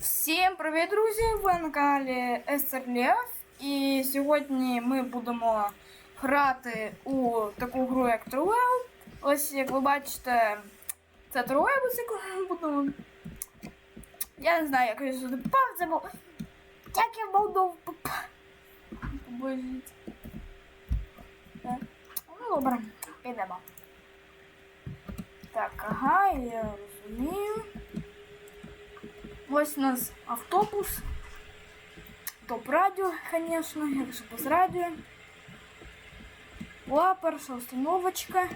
Всім привіт, друзі! Ви на каналі Естер Лев. І сьогодні ми будемо грати у таку гру, як Truel. Ось як ви бачите, це Truel, яку ми будемо. Я не знаю, як я сюди попав, це був. Як я в попав. Побожіть. Ну добре, підемо. Так, ага, я розумію. Ось у нас автобус. Топ радіо, звісно, як же без радіо. Була перша установочка.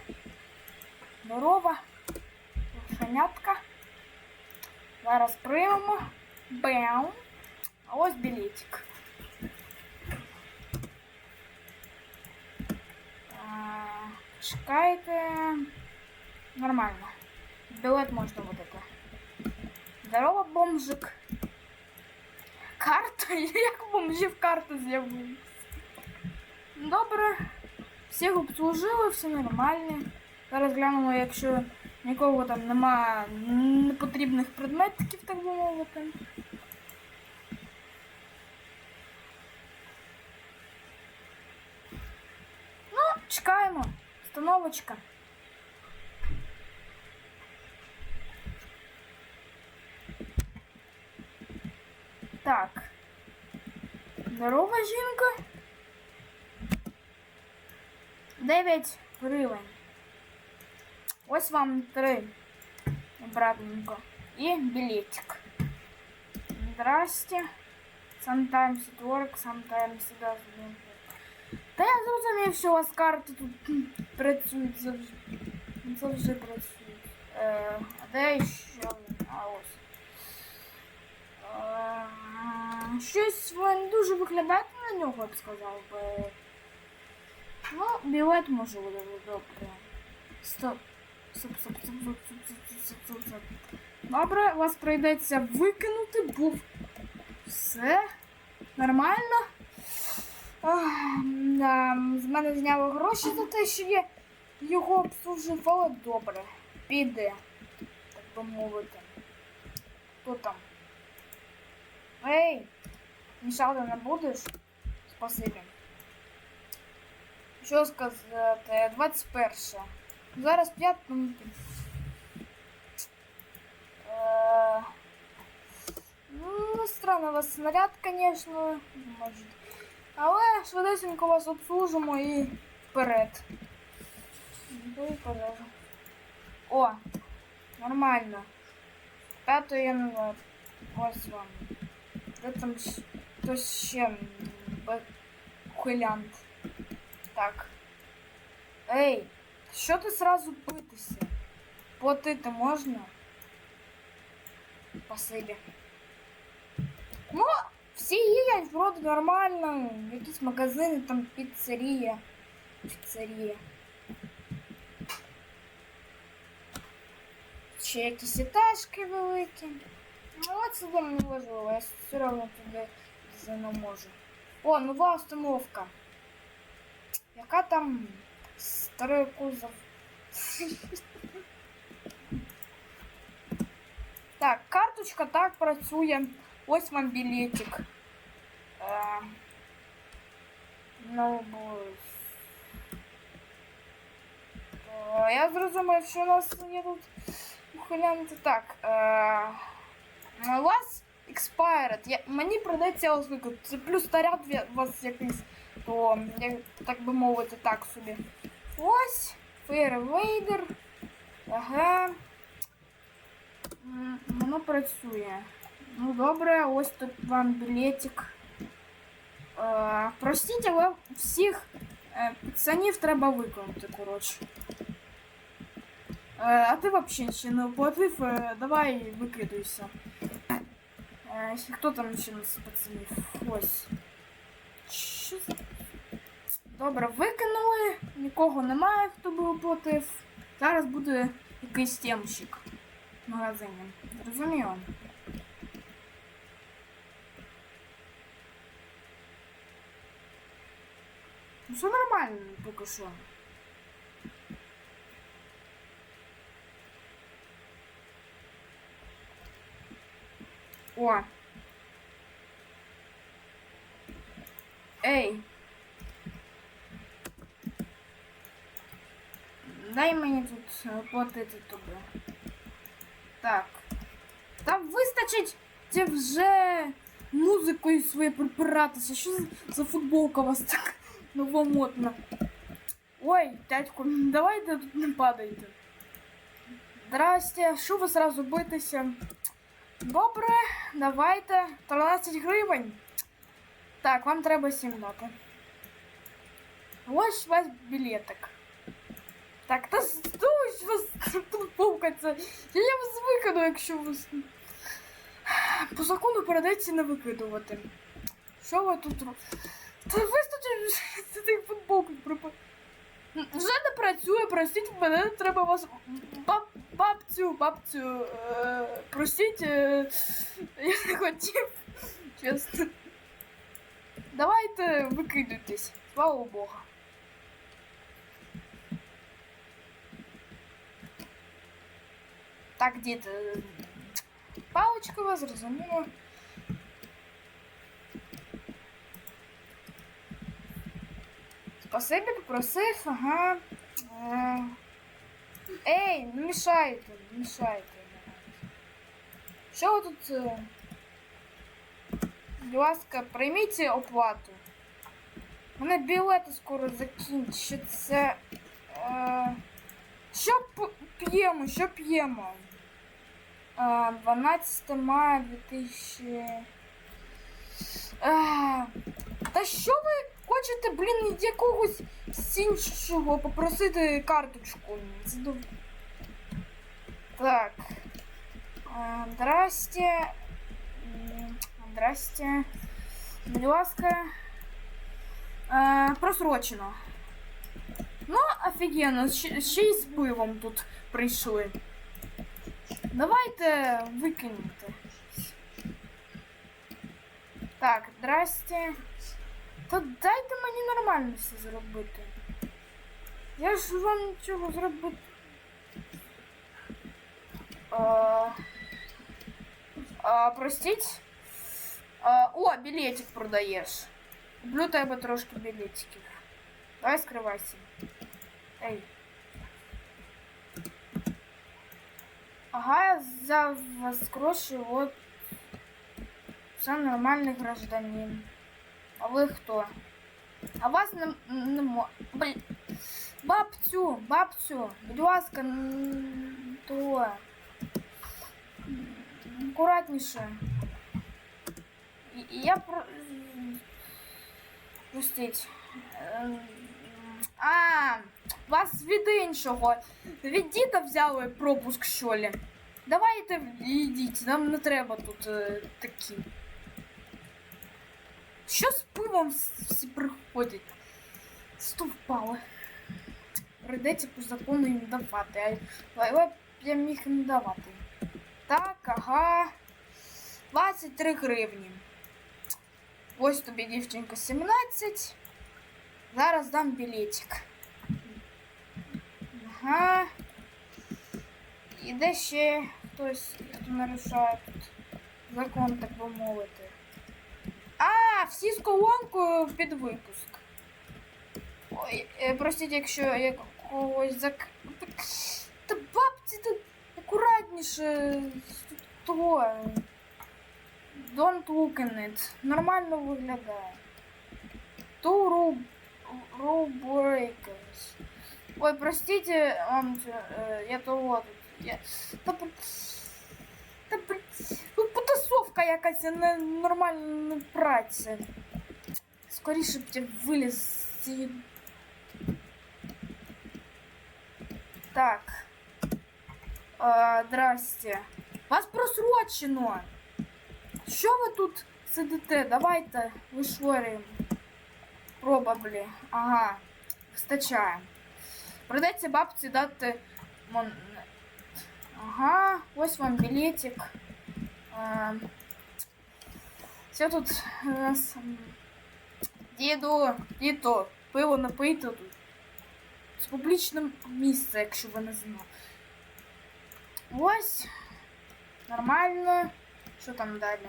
Здорова. Шанятка. Зараз приймемо. Бем. А ось білетик. А, Чекайте. Нормально. Білет можна видати. Здорово, бомжик. Карта? Як бомжів карта з'явилась? Добре. Всіх обслужили, все нормально. Зараз глянемо, якщо нікого там нема непотрібних предметів, так би мовити. Ну, чекаємо. Становочка. Так. Здорова жінка. 9 гривень. Ось вам три, братненько. І білетик. Здрасте. Sometimes it works, sometimes it doesn't. Та я зрозумів, що у вас карти тут кхм, працюють завжди. Завжди працюють. Е, а де ще? А ось. Е, Щось не дуже виглядає на нього, я б сказав би. Ну, білет може буде добре. Стоп. Стоп, стоп, стоп, стоп, стоп, стоп, стоп, стоп. Добре, вас прийдеться викинути, бо все нормально. Ах, да, З мене зняло гроші за те, що я його обслужувала добре. Піде, так би мовити. Хто там? Ей! Мішати не будеш? Спасибі. Що сказати? 21. Зараз 5 минут. Е, Ну, странно у вас снаряд, конечно, може. Але швидесенько вас обслужимо і вперед. О, нормально. П'ятої января. Ось вам. Де там хтось ще м, бе- ухилянт. Так. Ей, що ти сразу битися? Платити можна? Спасибі. Ну, всі їдять, вроде нормально. Якісь магазини, там піцерія. Піцерія. Ще якісь етажки великі. Ну, от це вам не важливо, я все одно туди не можу. О, нова установка. Яка там старий кузов? Так, карточка так працює. Ось вам білетик. Е, ну, бо... Е, я зрозумів, що у нас є тут ухилянти. Так. Е, у вас expired. Я, мені придеться ось. Це плюс таряд у вас якийсь, то, як, так би мовити, так собі. Ось. Fairwader. Ага. Воно працює. Ну добре, ось тут вам білетик. Е, простіть, але всіх е, пацанів треба виконати, коротше. Е, а ти взагалі ще не оплатив, е, давай викидуйся. Е, хто там ще нас пацанів? Ось. Добре, викинули, нікого немає, хто би оплатив. Зараз буде якийсь темщик в магазині. Зрозуміло? Ну, все нормально поки що. О, О. Ей. Дай мені тут е, платити тобі. Так. Там вистачить це вже музикою своє припиратися. Що за- за футболка у вас так новомодна? Ой, дядько, давайте тут не падайте. Здрасте, що ви зразу битися? Добре, давайте. 13 гривень. Так, вам треба 7 дати. Ось ваш білетик. Так, та здусь вас тут повкаться. Я вас викину, якщо вас. По закону передається не викидувати. Що ви тут? Та вистачить з тих футболків. Вже не працює, простіть мене, треба вас. Баб, бабцю, бабцю. Е, простіть, е, я не хотів. Чесно. Давайте викидуйтесь. Слава Богу. Так, діти. Паличка вас зрозуміло. Спасибі, попросив, ага. Ей, не мішайте, не мішайте. Що ви тут? Будь ласка, прийміть оплату. У мене білети скоро закінчаться. Е, що п'ємо? Що п'ємо? Е, 12 мая 2000... Е, та що ви хочете, блін, якогось іншого попросити карточку? Так. Здрасте. Здрасте. Будь ласка. Просрочено. Ну, офігенно, ще, й з пивом тут прийшли. Давайте викиньте. Так, здрасте. Та дайте мені нормально все зробити. Я ж вам нічого зробити. А, а, простіть. А, о, білетик продаєш. Куплю тебе трошки білетиків. Давай скривайся. Ей. Ага, я взяв вас гроші, от. Все нормальний гражданин. А ви хто? А вас не, не мо... Блін. Бабцю, бабцю, будь ласка, то. Акуратніше. Я про... Простіть. Ем, А, вас від іншого. Від діда взяли пропуск, що ли? Давайте йдіть, нам не треба тут е, такі. Що з пивом всі приходять? Стовпали. Прийдеться по закону їм давати. А я міг не давати. Так, ага. 23 гривні. Ось тобі, дівчинка, 17. Зараз дам білетик. Ага. І де ще хтось, хто нарушає тут закон, так би мовити. А, всі з колонкою під випуск. Ой, е, простіть, якщо я когось зак... Та бабці, тут акуратніше. Тут того. Don't look in it. Нормально виглядає. Two row, row breakers. Ой, простите, мамча, э, я того тут. Я... Та, б- та, потасовка якась, а не нормальна праця. Скоріше б я виліз з цієї... Так. Е, здрасте. Вас просрочено. Що ви тут сидите? Давайте вишворюємо. Проба, блі. Ага. Вистачає. Придеться бабці дати мон... Ага, ось вам білетик. Все тут э, у нас діду, діто, пиво напито тут. с публичным местом, если вы не знали. Ось. Нормально. Что там далі?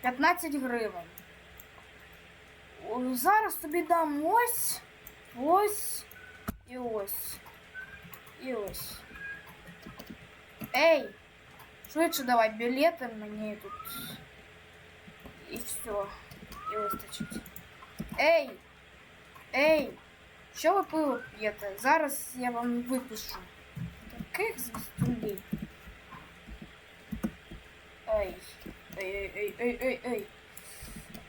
15 гривен. Зараз тебе дам ось, ось и ось. и ось. Эй! лучше давай билеты мне тут и все. и вистачить. эй эй что вы пиво п'єте? Зараз я вам випишу. Таких эй эй эй эй эй эй ей.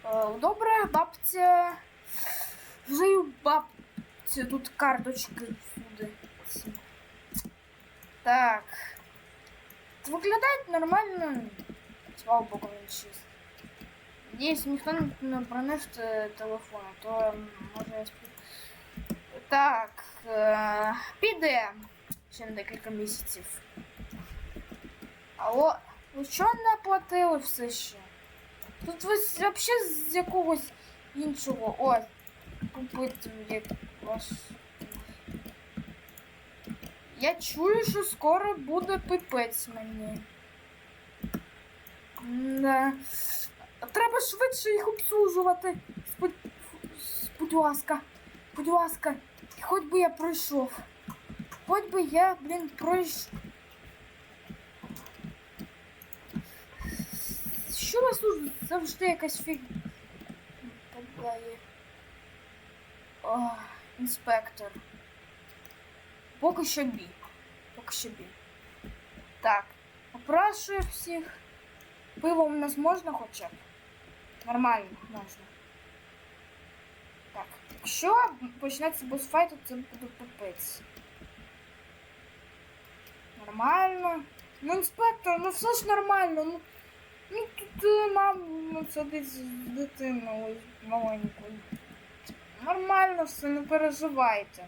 Э, Добре, бабця. Взаю бабця тут карточки всюди. Так. Виглядають нормально. Слава богу, він чист. Надеюсь, никто не пронесет телефон, то можно. Так. Э, е піде ще на декілька місяців. Алло, ви що не платили все еще? Тут вы вообще взагалі з якогось іншого. О, купити як ваш. Я чую, що скоро буде пипець мені. Не. Треба швидше їх обслужувати. Будь ласка, будь ласка, хоч би я пройшов. Хоч би я, блін, пройшов. Що вас тут завжди якась фіг... О, інспектор. Поки що бі. Поки що бі. Так. Опрашую всіх. Пиво у нас можна хоча б? Нормально, можна. Так. Якщо почнеться босфайт, то це буде попець. Нормально. Ну, інспектор, ну все ж нормально. Ну, ну тут е, мам ну, садить з дитиною маленькою. Нормально все, не переживайте.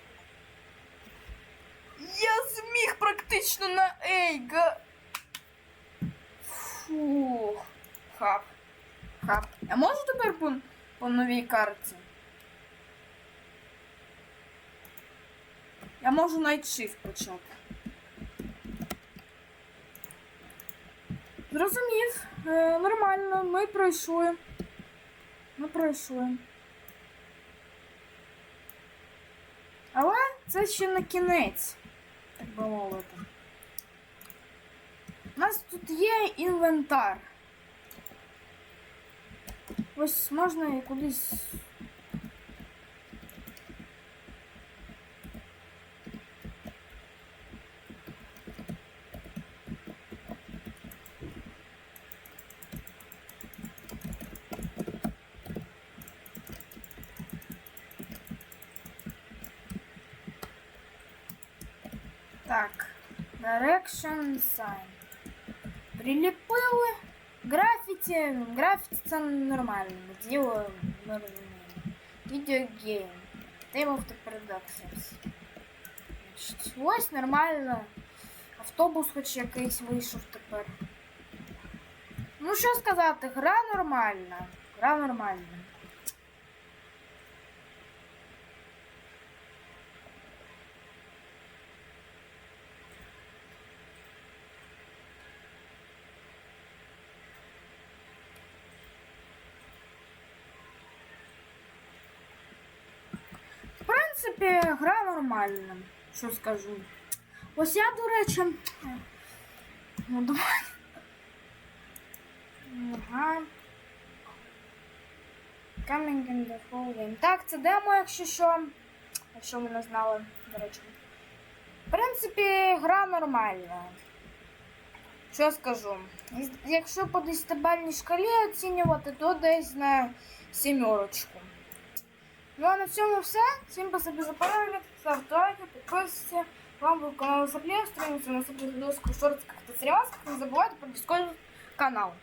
зміг на Ейга. Фух. Хап. Хап. Я можу тепер по, по новій карті? Я можу Night Shift почати. Зрозумів. Е, нормально, ми пройшли. Ми пройшли. Але це ще не кінець, так би мовити. У нас тут є інвентар. Ось можна і кудись. Так, direction sign. Приліпили. Графіті. Графіті це нормально. Діло ми розуміємо. Відеогейм. Table of the Productions. Значить, Ось нормально. Автобус хоч якийсь вийшов тепер. Ну що сказати, гра нормальна. Гра нормальна. принципі, гра нормальна, що скажу. Ось я, до речі. Ну, давай. Ага. Coming in the whole game. Так, це демо, якщо що. Якщо ви не знали, до речі. В принципі, гра нормальна. Що скажу? Якщо по десятибальній шкалі оцінювати, то десь на сімерочку. Ну а на цьому все. Всім спасибі за перегляд, ставте лайки, підписуйтесь. Вам был канал Соплеев, страница на супер доску шортс как-то сериалов. Не забывайте про дискорд канал.